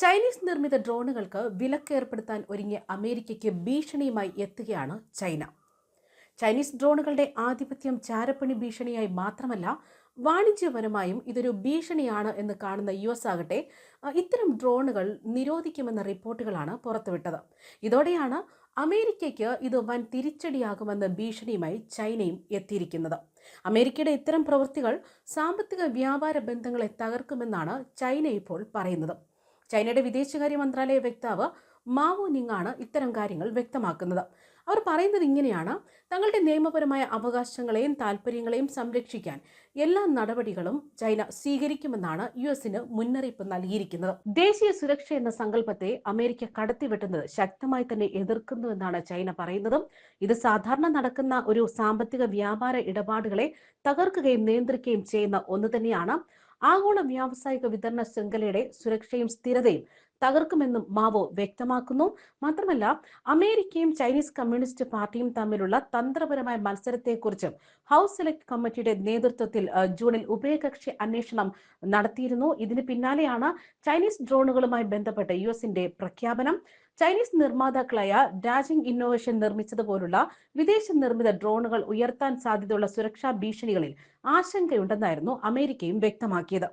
Chinese നിർമ്മിത ഡ്രോണുകൾക്ക് വിലക്കേർപ്പെടുത്താൻ ഒരുങ്ങിയ അമേരിക്കയ്ക്ക് ഭീഷണിയുമായി എത്തുകയാണ് ചൈന. ചൈനീസ് ഡ്രോണുകളുടെ ആധിപത്യം ചാരപ്പണി ഭീഷണിയായി മാത്രമല്ല വാണിജ്യപരമായും ഇതൊരു ഭീഷണിയാണ് എന്ന് കാണുന്ന യു എസ് ആകട്ടെ ഇത്തരം ഡ്രോണുകൾ നിരോധിക്കുമെന്ന റിപ്പോർട്ടുകളാണ് പുറത്തുവിട്ടത്. ഇതോടെയാണ് അമേരിക്കയ്ക്ക് ഇത് വൻ തിരിച്ചടിയാകുമെന്ന ഭീഷണിയുമായി ചൈനയും എത്തിയിരിക്കുന്നത്. അമേരിക്കയുടെ ഇത്തരം പ്രവൃത്തികൾ സാമ്പത്തിക വ്യാപാര ബന്ധങ്ങളെ തകർക്കുമെന്നാണ് ചൈന ഇപ്പോൾ പറയുന്നത്. ചൈനയുടെ വിദേശകാര്യ മന്ത്രാലയ വക്താവ് മാവോ നിങ്ങാണ് ഇത്തരം കാര്യങ്ങൾ വ്യക്തമാക്കുന്നത്. അവർ പറയുന്നത് ഇങ്ങനെയാണ് തങ്ങളുടെ നിയമപരമായ അവകാശങ്ങളെയും താൽപ്പര്യങ്ങളെയും സംരക്ഷിക്കാൻ എല്ലാ നടപടികളും ചൈന സ്വീകരിക്കുമെന്നാണ് യു എസിന് മുന്നറിയിപ്പ് നൽകിയിരിക്കുന്നത്. ദേശീയ സുരക്ഷ എന്ന സങ്കല്പത്തെ അമേരിക്ക കടത്തിവെട്ടുന്നത് ശക്തമായി തന്നെ എതിർക്കുന്നുവെന്നാണ് ചൈന പറയുന്നതും. ഇത് സാധാരണ നടക്കുന്ന ഒരു സാമ്പത്തിക വ്യാപാര ഇടപാടുകളെ തകർക്കുകയും നിയന്ത്രിക്കുകയും ചെയ്യുന്ന ഒന്ന് തന്നെയാണ് ആഗോള വ്യാവസായിക വിതരണ ശൃംഖലയുടെ സുരക്ഷയും സ്ഥിരതയും തകർക്കുമെന്നും മാവോ വ്യക്തമാക്കുന്നു. മാത്രമല്ല അമേരിക്കയും ചൈനീസ് കമ്മ്യൂണിസ്റ്റ് പാർട്ടിയും തമ്മിലുള്ള തന്ത്രപരമായ മത്സരത്തെക്കുറിച്ചും ഹൗസ് സെലക്ട് കമ്മിറ്റിയുടെ നേതൃത്വത്തിൽ ജൂണിൽ ഉഭയകക്ഷി അന്വേഷണം നടത്തിയിരുന്നു. ഇതിന് പിന്നാലെയാണ് ചൈനീസ് ഡ്രോണുകളുമായി ബന്ധപ്പെട്ട് യു എസിന്റെ പ്രഖ്യാപനം. ചൈനീസ് നിർമ്മാതാക്കളായ ഡാജിംഗ് ഇന്നോവേഷൻ നിർമ്മിച്ചതുപോലുള്ള വിദേശ നിർമ്മിത ഡ്രോണുകൾ ഉയർത്താൻ സാധ്യതയുള്ള സുരക്ഷാ ഭീഷണികളിൽ ആശങ്കയുണ്ടെന്നായിരുന്നു അമേരിക്കയും വ്യക്തമാക്കിയത്.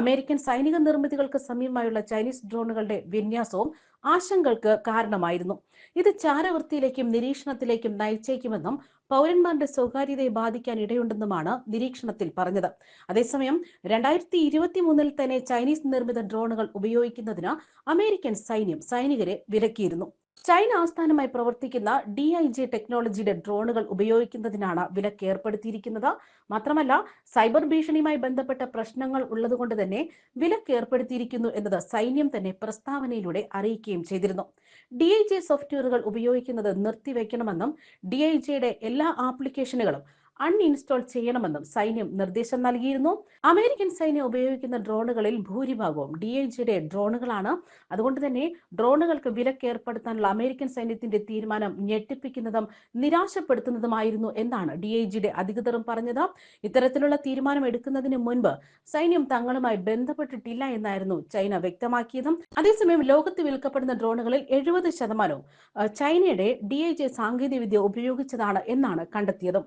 അമേരിക്കൻ സൈനിക നിർമ്മിതികൾക്ക് സമീപമായുള്ള ചൈനീസ് ഡ്രോണുകളുടെ വിന്യാസവും ആശങ്കകൾക്ക് കാരണമായിരുന്നു. ഇത് ചാരവൃത്തിയിലേക്കും നിരീക്ഷണത്തിലേക്കും നയിച്ചേക്കുമെന്നും പൗരന്മാരുടെ സ്വകാര്യതയെ ബാധിക്കാൻ ഇടയുണ്ടെന്നുമാണ് നിരീക്ഷണത്തിൽ പറഞ്ഞത്. അതേസമയം രണ്ടായിരത്തി ഇരുപത്തി മൂന്നിൽ തന്നെ ചൈനീസ് നിർമ്മിത ഡ്രോണുകൾ ഉപയോഗിക്കുന്നതിന് അമേരിക്കൻ സൈന്യം സൈനികരെ വിലക്കിയിരുന്നു. ചൈന ആസ്ഥാനമായി പ്രവർത്തിക്കുന്ന ഡി ഐ ജെ ടെക്നോളജിയുടെ ഡ്രോണുകൾ ഉപയോഗിക്കുന്നതിനാണ് വിലക്ക് ഏർപ്പെടുത്തിയിരിക്കുന്നത്. മാത്രമല്ല സൈബർ ഭീഷണിയുമായി ബന്ധപ്പെട്ട പ്രശ്നങ്ങൾ ഉള്ളതുകൊണ്ട് തന്നെ വിലക്ക് ഏർപ്പെടുത്തിയിരിക്കുന്നു എന്നത് സൈന്യം തന്നെ പ്രസ്താവനയിലൂടെ അറിയിക്കുകയും ചെയ്തിരുന്നു. ഡി ഐ ജെ സോഫ്റ്റ്വെയറുകൾ ഉപയോഗിക്കുന്നത് നിർത്തിവെക്കണമെന്നും ഡി ഐ ജെയുടെ എല്ലാ ആപ്ലിക്കേഷനുകളും അൺഇൻസ്റ്റാൾ ചെയ്യണമെന്നും സൈന്യം നിർദ്ദേശം നൽകിയിരുന്നു. അമേരിക്കൻ സൈന്യം ഉപയോഗിക്കുന്ന ഡ്രോണുകളിൽ ഭൂരിഭാഗവും ഡി ഐ ജിയുടെ ഡ്രോണുകളാണ്. അതുകൊണ്ട് തന്നെ ഡ്രോണുകൾക്ക് വിലക്ക് ഏർപ്പെടുത്താനുള്ള അമേരിക്കൻ സൈന്യത്തിന്റെ തീരുമാനം ഞെട്ടിപ്പിക്കുന്നതും നിരാശപ്പെടുത്തുന്നതുമായിരുന്നു എന്നാണ് ഡി ഐ ജിയുടെ അധികൃതരും പറഞ്ഞത്. ഇത്തരത്തിലുള്ള തീരുമാനം എടുക്കുന്നതിന് മുൻപ് സൈന്യം തങ്ങളുമായി ബന്ധപ്പെട്ടിട്ടില്ല എന്നായിരുന്നു ചൈന വ്യക്തമാക്കിയതും. അതേസമയം ലോകത്ത് വിൽക്കപ്പെടുന്ന ഡ്രോണുകളിൽ എഴുപത് ശതമാനവും ചൈനയുടെ ഡി ഐ ജെ സാങ്കേതികവിദ്യ ഉപയോഗിച്ചതാണ് എന്നാണ് കണ്ടെത്തിയതും.